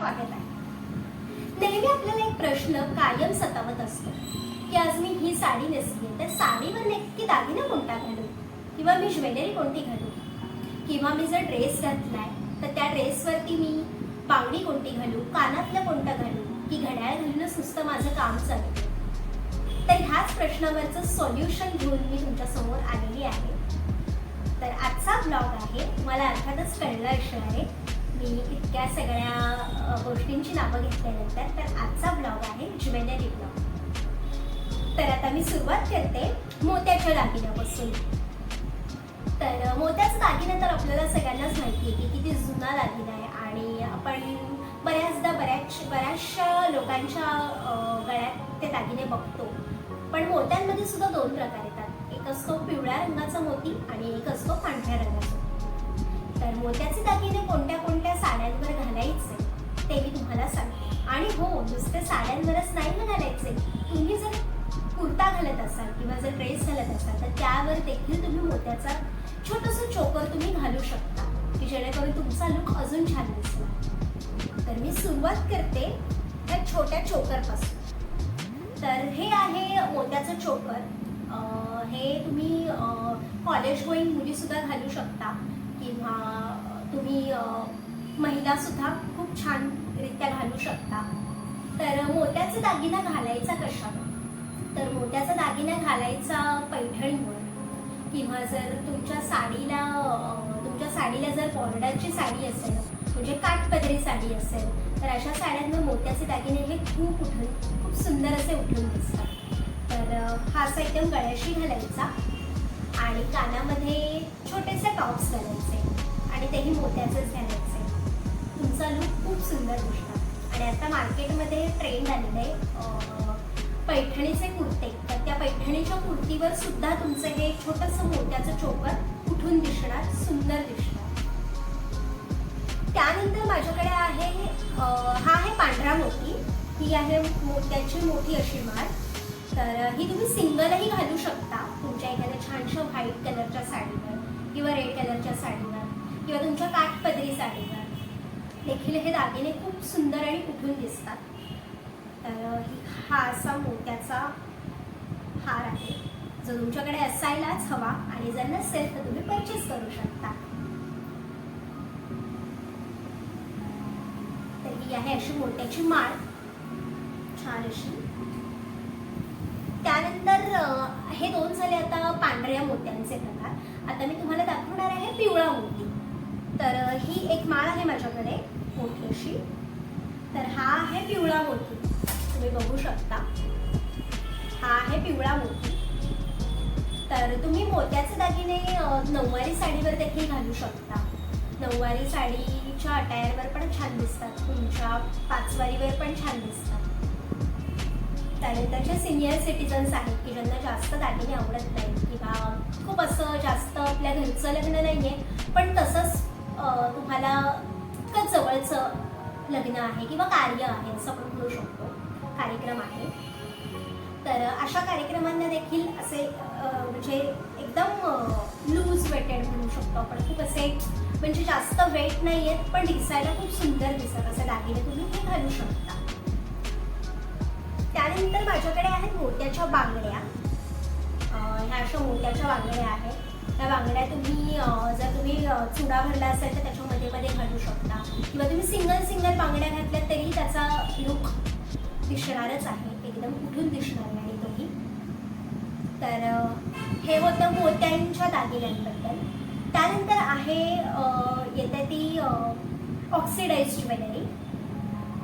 स्वागत आहे. नेहमी आपल्याला एक प्रश्न कायम सतावत असतो. की आज मी ही साडी नेसली तर साडीवर नक्की दागिना कोणता घालू? किंवा मी ज्वेलरी कोणती घालू? किंवा मी जर ड्रेस घातलाय तर त्या ड्रेसवरती मी बांगडी कोणती घालू? कानातलं कोणतं घालू? की घड्याळ घालूनच नुसतं माझं काम चालू? तर ह्याच प्रश्नावरचं सोल्युशन घेऊन मी तुमच्यासमोर आलेली आहे. तर आजचा ब्लॉग आहे मला अर्थातच कळलं असणार आहे की इतक्या सगळ्या गोष्टींची नावं घेतल्यानंतर तर आजचा ब्लॉग आहे ज्वेलरी ब्लॉग तर आता मी सुरुवात करते मोत्याच्या दागिन्यापासून. तर मोत्याचा दागिना तर आपल्याला सगळ्यांनाच माहिती आहे की किती जुना दागिना आहे आणि आपण बऱ्याचदा बऱ्याच बऱ्याचशा लोकांच्या गळ्यात ते दागिने बघतो. पण मोत्यांमध्ये सुद्धा दोन प्रकार येतात. एक असतो पिवळ्या रंगाचा मोती आणि एक असतो पांढऱ्या रंगाचा. तर मोत्याचे दागिने कोणत्या कोणत्या साड्यांवर घालायचे ते मी तुम्हाला सांगते. आणि हो नुसते साड्यांवरच नाही ना घालायचे. तुम्ही जर कुर्ता घालत असाल किंवा जर ड्रेस घालत असाल तर त्यावर देखील तुम्ही मोत्याचा छोटंसं चोकर तुम्ही घालू शकता की जेणेकरून तुमचा लुक अजून छान दिसला. तर मी सुरुवात करते त्या छोट्या चोकरपासून. तर हे आहे मोत्याचं चोकर. हे तुम्ही कॉलेज गोईंग मुलीसुद्धा घालू शकता. किंवा तुम्ही महिलासुद्धा खूप छानरित्या घालू शकता. तर मोत्याचा दागिना घालायचा कशा तर मोत्याचा दागिना घालायचा पैठणीवर किंवा जर तुमच्या साडीला तुमच्या साडीला जर बॉर्डरची साडी असेल म्हणजे काठपदरी साडी असेल तर अशा साड्यांवर मोत्याचे दागिने हे खूप उठून खूप सुंदर असे उठून दिसतात. तर हा असा एकदम गळ्याशी घालायचा. आणि कानामध्ये छोटेसे टॉप्स घालायचे. आणि तेही मोत्याचेच घालायचे तुमचा लुक खूप सुंदर दिसतात आणि आता मार्केटमध्ये ट्रेंड आलेलं आहे. पैठणीचे कुर्ते. तर त्या पैठणीच्या कुर्तीवर सुद्धा तुमचं हे छोटंसं मोत्याचं चोकर उठून दिसणार सुंदर दिसणार. त्यानंतर माझ्याकडे आहे हा आहे पांढरा मोती. ही आहे मोत्याची मोठी अशी माळ. तर ही तुम्ही सिंगलही घालू शकता. तुमच्या एखाद्या छानशा व्हाईट कलरच्या साडीवर किंवा रेड कलरच्या साडीवर. किंवा तुमच्या काठपदरी साडीवर देखील हे दागिने खूप सुंदर आणि उठून दिसतात. तर ही- हा असा मोत्याचा हार आहे. जो तुमच्याकडे असायलाच हवा आणि जर नसेल तर तुम्ही परचेस करू शकता. तर ही आहे अशी मोत्याची माळ. छान अशी. त्यानंतर हे दोन झाले आता पांढऱ्या मोत्यांचे प्रकार. आता मी तुम्हाला दाखवणार आहे पिवळा मोती. तर ही एक माळ आहे माझ्याकडे मोठीशी. तर हा आहे पिवळा मोती. तुम्ही बघू शकता. हा आहे पिवळा मोती. तर तुम्ही मोत्याचे दागिने नऊवारी साडीवर देखील घालू शकता. नऊवारी साडीच्या अटायरवर पण छान दिसतात. तुमच्या पाचवारीवर पण छान दिसतात. त्यानंतर जे सिनियर सिटीजन्स आहेत की ज्यांना जास्त दागिने आवडत नाही किंवा खूप असं जास्त आपल्या घरचं लग्न नाही आहे पण तसंच तुम्हाला इतकं जवळचं लग्न आहे किंवा कार्य आहे असं आपण म्हणू शकतो. कार्यक्रम आहे. तर अशा कार्यक्रमांना देखील असे म्हणजे एकदम लूज वेटेड म्हणू शकतो आपण. खूप असे म्हणजे जास्त वेट नाही आहेत पण दिसायला खूप सुंदर दिसत असे दागिने तुम्ही हे घालू शकता. त्यानंतर माझ्याकडे आहेत मोत्याच्या बांगड्या. ह्या अशा मोत्याच्या बांगड्या आहेत. त्या बांगड्या तुम्ही जर तुम्ही चुडा भरला असेल तर त्याच्यामध्ये मध्ये घालू शकता. किंवा तुम्ही सिंगल सिंगल बांगड्या घातल्यात तरी त्याचा लुक दिसणारच आहे. एकदम कुठून दिसणार नाही तोही तर हे होतं मोत्यांच्या दागिन्यांबद्दल. त्यानंतर आहे येते ती ऑक्सिडाईज ज्वेलरी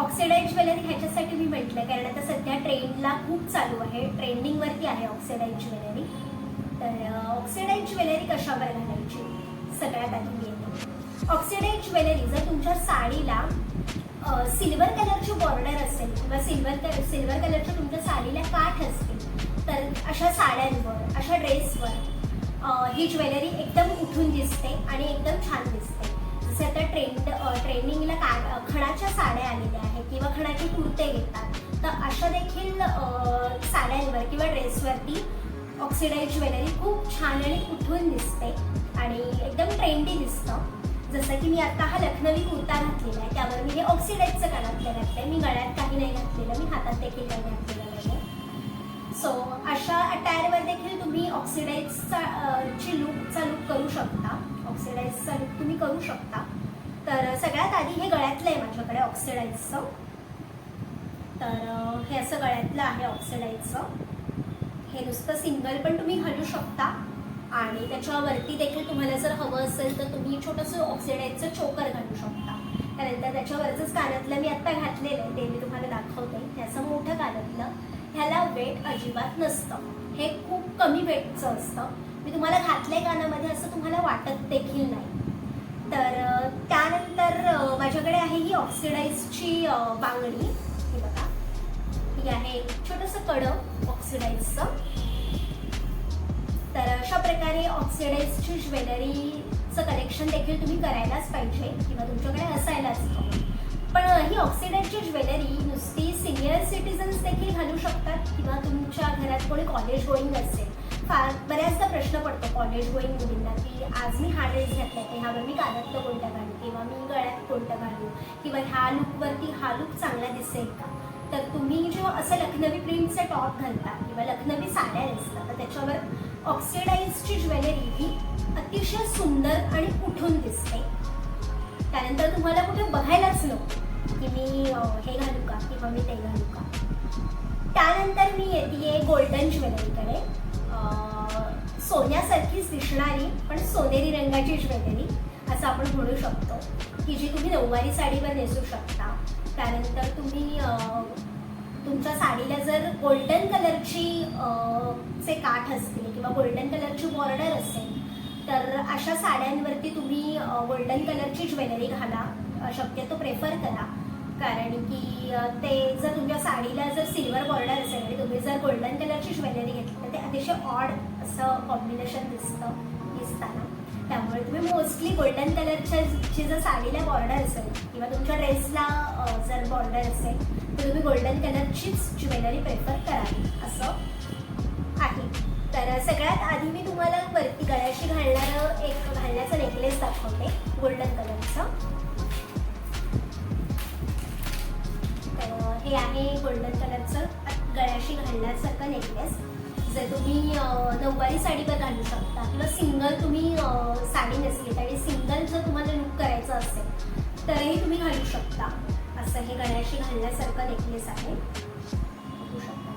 ऑक्सिडाईज ज्वेलरी ह्याच्यासाठी मी म्हटलं कारण आता सध्या ट्रेंडला खूप चालू आहे. ट्रेंडिंगवरती आहे ऑक्सिडाईज ज्वेलरी तर ऑक्सिडाईज ज्वेलरी कशावर घालायची सगळ्यात आधी मी येते. ऑक्सिडाईज ज्वेलरी जर तुमच्या साडीला सिल्वर कलरची बॉर्डर असेल किंवा सिल्वर कलर सिल्वर कलरच्या तुमच्या साडीला काठ असतील तर अशा साड्यांवर अशा ड्रेसवर ही ज्वेलरी एकदम उठून दिसते आणि एकदम छान दिसते. जसं आता ट्रेंड ट्रेंडिंगला का खणाच्या साड्या आलेल्या आहेत किंवा खणाचे कुर्ते येतात तर अशा देखील साड्यांवर किंवा ड्रेसवरती ऑक्सिडाईज ज्वेलरी खूप छान आणि उठून दिसते आणि एकदम ट्रेंडी दिसतं. जसं की मी आता हा लखनवी कुर्ता घातलेला आहे त्यावर मी हे ऑक्सिडाईजचं कानातलं घातलं मी गळ्यात काही नाही घातलेलं मी हातात देखील काही घातलेलं नाही सो अशा अटायरवर देखील तुम्ही ऑक्सिडाईजचा ची लुकचा लुक करू शकता. ऑक्सिडाईजचा लुक तुम्ही करू शकता. तर सगळ्यात आधी हे गळ्यातलं आहे माझ्याकडे ऑक्सिडाईजचं तर हे असं गळ्यातलं आहे ऑक्सिडाईजचं हे नुसतं सिंगल पण तुम्ही घालू शकता. आणि त्याच्यावरती देखील तुम्हाला जर हवं असेल तर तुम्ही छोटंसं ऑक्सिडाईजचं चोकर घालू शकता. त्यानंतर त्याच्यावरचंच कानातलं मी आत्ता घातलेलं आहे ते मी तुम्हाला दाखवते. त्याचं मोठं कानातलं ह्याला वेट अजिबात नसतं. हे खूप कमी वेटचं असतं. मी तुम्हाला घातलंय कानामध्ये असं तुम्हाला वाटत देखील नाही. तर त्यानंतर माझ्याकडे आहे ही ऑक्सिडाईजची बांगडी. ही आहे एक छोटंसं कडं ऑक्सिडाईजचं तर अशा प्रकारे ऑक्सिडाईजची ज्वेलरीचं कलेक्शन देखील तुम्ही करायलाच पाहिजे किंवा तुमच्याकडे असायलाच हवं. पण ही ऑक्सिडाईजची ज्वेलरी नुसती सिनियर सिटीजन्स देखील घालू शकतात किंवा तुमच्या घरात कोणी कॉलेज गोईंग असेल फार बऱ्याचदा प्रश्न पडतो कॉलेज गोईंग मुलींना की आज मी हा ड्रेस घातला आहे ह्यावर मी कानातलं कोणतं घालू किंवा मी गळ्यात कोणतं घालू किंवा ह्या लुकवरती हा लुक चांगला दिसेल का? तर तुम्ही जो असं लखनवी प्रिंटचे टॉप घालता किंवा लखनवी साड्या नेसता तर त्याच्यावर ऑक्सिडाईजची ज्वेलरी ही अतिशय सुंदर आणि उठून दिसते. त्यानंतर तुम्हाला कुठे बघायलाच नको की मी हे घालू का किंवा मी ते घालू का. त्यानंतर मी येते गोल्डन ज्वेलरीकडे सोन्यासारखीच दिसणारी पण सोनेरी रंगाची ज्वेलरी असं आपण म्हणू शकतो की जी तुम्ही नऊवारी साडीवर नेसू शकता. त्यानंतर तुम्ही तुमच्या साडीला जर गोल्डन कलरची चे काठ असतील किंवा गोल्डन कलरची बॉर्डर असेल तर अशा साड्यांवरती तुम्ही गोल्डन कलरची ज्वेलरी घाला. शक्यतो प्रेफर करा. कारण की ते जर तुमच्या साडीला जर सिल्वर बॉर्डर असेल आणि तुम्ही जर गोल्डन कलरची ज्वेलरी घेतली तर ते अतिशय ऑड असं कॉम्बिनेशन दिसतं. तुम्ही मोस्टली गोल्डन कलरच्या जी जर साडीला बॉर्डर असेल किंवा तुमच्या ड्रेसला जर बॉर्डर असेल तर तुम्ही गोल्डन कलरचीच ज्वेलरी प्रेफर करावी असं आहे. तर सगळ्यात आधी मी तुम्हाला वरती गळ्याशी घालणारं एक घालण्याचं नेकलेस दाखवते गोल्डन कलरचं हे आहे गोल्डन कलरचं गळ्याशी घालण्यासारखं नेकलेस जर तुम्ही नऊवारी नऊवारी साडीवर घालू शकता किंवा सिंगल तुम्ही साडी नेसलीत आणि सिंगल जर तुम्हाला लुक करायचं असेल तरही तुम्ही घालू शकता. असं हे गळ्याशी घालण्यासारखं नेकलेस आहे. बघू शकता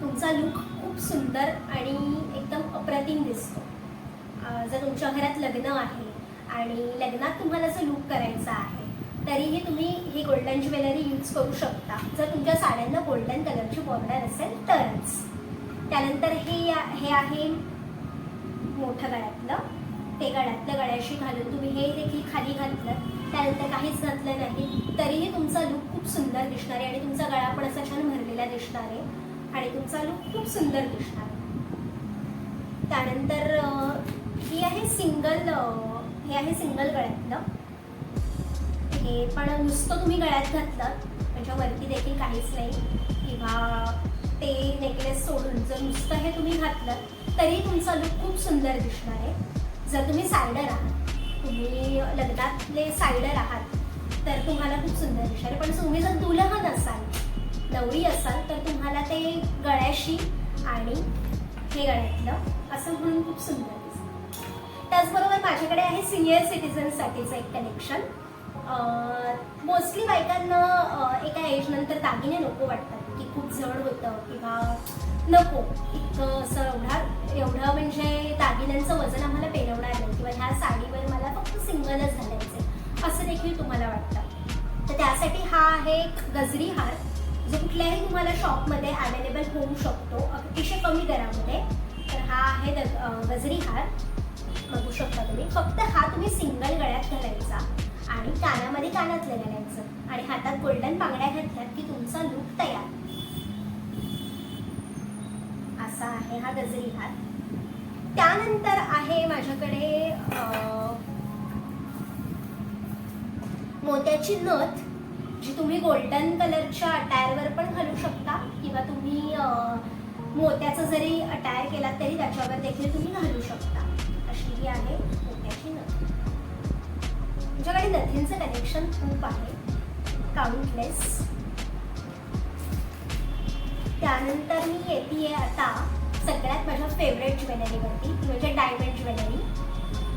तुमचा लुक खूप सुंदर आणि एकदम अप्रतिम दिसतो. जर तुमच्या घरात लग्न आहे आणि लग्नात तुम्हाला जर लुक करायचा आहे तरीही तुम्ही ही गोल्डन ज्वेलरी यूज करू शकता. जर तुमच्या साड्यांना गोल्डन कलरची बॉर्डर असेल तरच. त्यानंतर हे या- हे आहे मोठं गळ्यातलं. ते गळ्यातलं गळ्याशी घालून तुम्ही हे देखील खाली घातलं. त्यानंतर काहीच घातलं नाही. तरीही तुमचा लुक खूप सुंदर दिसणार आहे आणि तुमचा गळा पण असा छान भरलेला दिसणार आहे. आणि तुमचा लुक खूप सुंदर दिसणार आहे. त्यानंतर ही आहे सिंगल हे आहे सिंगल गळ्यातलं. आहे पण नुसतं तुम्ही गळ्यात घातलं त्याच्यावरती देखील काहीच नाही. किंवा ते नेकलेस सोडून जर नुसतं हे तुम्ही घातलं तरी तुमचा लुक खूप सुंदर दिसणार आहे. जर तुम्ही सायडर आहात तुम्ही लग्नातले सायडर आहात तर तुम्हाला खूप सुंदर दिसणार आहे. पण तुम्ही जर दुलहन असाल नवरी असाल तर तुम्हाला ते गळ्याशी आणि हे गळ्यातलं असं म्हणून खूप सुंदर दिसतं त्याचबरोबर माझ्याकडे आहे सिनियर सिटीजनसाठीचं एक कलेक्शन मोस्टली बायकांना एका एका एजनंतर दागिने नको वाटतात की खूप जड होतं किंवा नको. इतकं असं एवढा एवढं म्हणजे दागिन्यांचं वजन आम्हाला पेलवणार नाही. किंवा ह्या साडीवर मला फक्त सिंगलच घालायचं असं देखील तुम्हाला वाटतं. तर त्यासाठी हा आहे एक गजरी हार जो कुठल्याही तुम्हाला शॉपमध्ये अवेलेबल होऊ शकतो. अतिशय कमी दरामध्ये. तर हा आहे गजरी हार. बघू शकता तुम्ही. फक्त हा तुम्ही सिंगल गळ्यात घालायचा. आणि कानामध्ये कानातलं घालायचं. आणि हातात गोल्डन बांगड्या घातल्यात की तुमचा लुक तयार. असा आहे हा गजरी हात. त्यानंतर आहे माझ्याकडे मोत्याची नथ जी तुम्ही गोल्डन कलरच्या अटायरवर पण घालू शकता. किंवा तुम्ही मोत्याचं जरी अटायर केलात तरी त्याच्यावर देखील तुम्ही घालू शकता. अशी ही आहे. तुमच्याकडे नथींचं कनेक्शन खूप आहे. काउंटलेस त्यानंतर मी येते आता सगळ्यात माझ्या फेवरेट ज्वेलरीवरती ती म्हणजे डायमंड ज्वेलरी.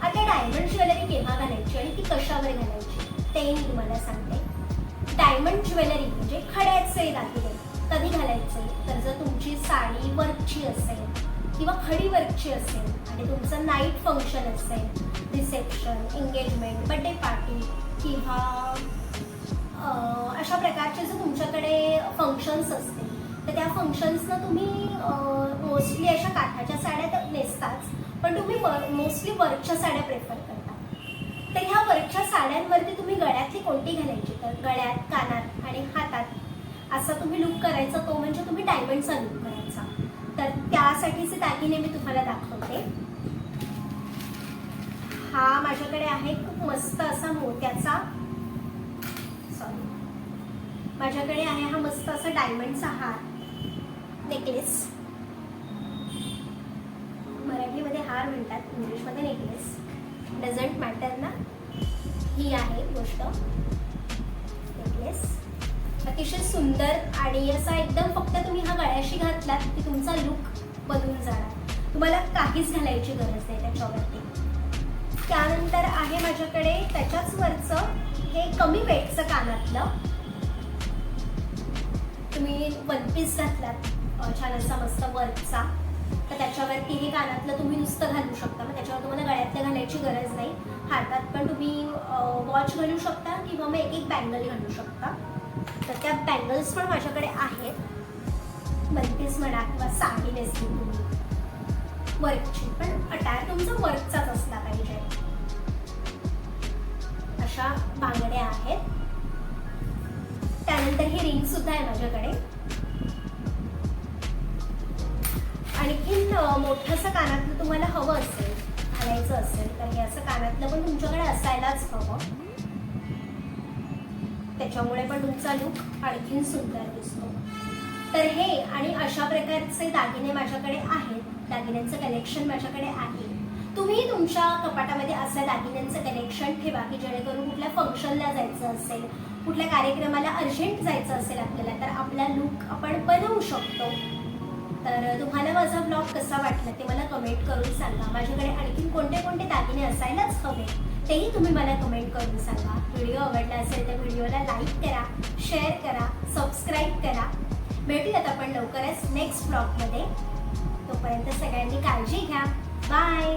आता डायमंड ज्वेलरी केव्हा घालायची आणि ती कशावर घालायची ते मी तुम्हाला सांगते. डायमंड ज्वेलरी म्हणजे खड्याचे दागिने. कधी घालायचे? तर जर तुमची साडी वर्कची असेल किंवा खडी वर्कची असेल आणि तुमचं नाईट फंक्शन असेल रिसेप्शन एंगेजमेंट बड्डे पार्टी किंवा अशा प्रकारचे जर तुमच्याकडे फंक्शन्स असतील तर त्या फंक्शन्सना तुम्ही मोस्टली अशा काठाच्या साड्या तर नेसताच पण तुम्ही मोस्टली वर्कच्या साड्या प्रेफर करता. तर ह्या वर्कच्या साड्यांवरती तुम्ही गळ्यातली कोणती घालायची? तर गळ्यात कानात आणि हातात असा तुम्ही लुक करायचा तो म्हणजे तुम्ही डायमंडचा लुक करायचा. तर त्यासाठीचे दागिने मी तुम्हाला दाखवते. हा माझ्याकडे आहे खूप मस्त असा मोत्याचा. सॉरी माझ्याकडे आहे हा मस्त असा डायमंडचा हार. नेकलेस मराठीमध्ये हार म्हणतात इंग्लिशमध्ये नेकलेस डझंट मॅटर ना? ही आहे गोष्ट. नेकलेस अतिशय सुंदर आणि असा एकदम फक्त तुम्ही हा गळ्याशी घातलात की तुमचा लुक बदलून जाणार. तुम्हाला काहीच घालायची गरज नाही त्याच्यावरती. त्यानंतर आहे माझ्याकडे त्याच्याच वरचं हे कमी वेटचं कानातलं. तुम्ही वन पीस घातलात. छान असा मस्त वर्कचा तर त्याच्यावरती हे कानातलं तुम्ही नुसतं घालू शकता. मग त्याच्यावर तुम्हाला गळ्यातलं घालायची गरज नाही. हातात पण तुम्ही वॉच घालू शकता किंवा मग एक एक बँगल घालू शकता. तर त्या बँगल्स पण माझ्याकडे आहेत. वन पीस म्हणा किंवा साडी नेसली तुम्ही वर्कची पण अटायर तुमचा वर्कचाच असला पाहिजे. अशा बांगड्या आहेत. त्यानंतर ही रिंग सुद्धा आहे माझ्याकडे. आणखीन अं, मोठंसं कानातलं तुम्हाला हवं असेल घालायचं असेल तर हे असं कानातलं पण तुमच्याकडे असायलाच हवं. त्याच्यामुळे पण तुमचा लुक आणखीन सुंदर दिसतो. तर हे आणि अशा प्रकारचे दागिने माझ्याकडे आहेत. दागिन्यांचं कलेक्शन माझ्याकडे आहे. तुम्ही तुमच्या कपाटामध्ये असं दागिन्यांचं कलेक्शन ठेवा की जेणेकरून कुठल्या फंक्शनला जायचं असेल कुठल्या कार्यक्रमाला अर्जंट जायचं असेल आपल्याला तर आपला लुक आपण बनवू शकतो. तर तुम्हाला माझा ब्लॉग कसा वाटला ते मला कमेंट करून सांगा. माझ्याकडे आणखी कोणते कोणते दागिने असायलाच हवे तेही तुम्ही मला कमेंट करून सांगा. व्हिडिओ आवडला असेल तर व्हिडिओला लाईक करा शेअर करा सबस्क्राईब करा. भेटूयात आपण लवकरच नेक्स्ट ब्लॉगमध्ये तोपर्यंत सगळ्यांनी काळजी घ्या. बाय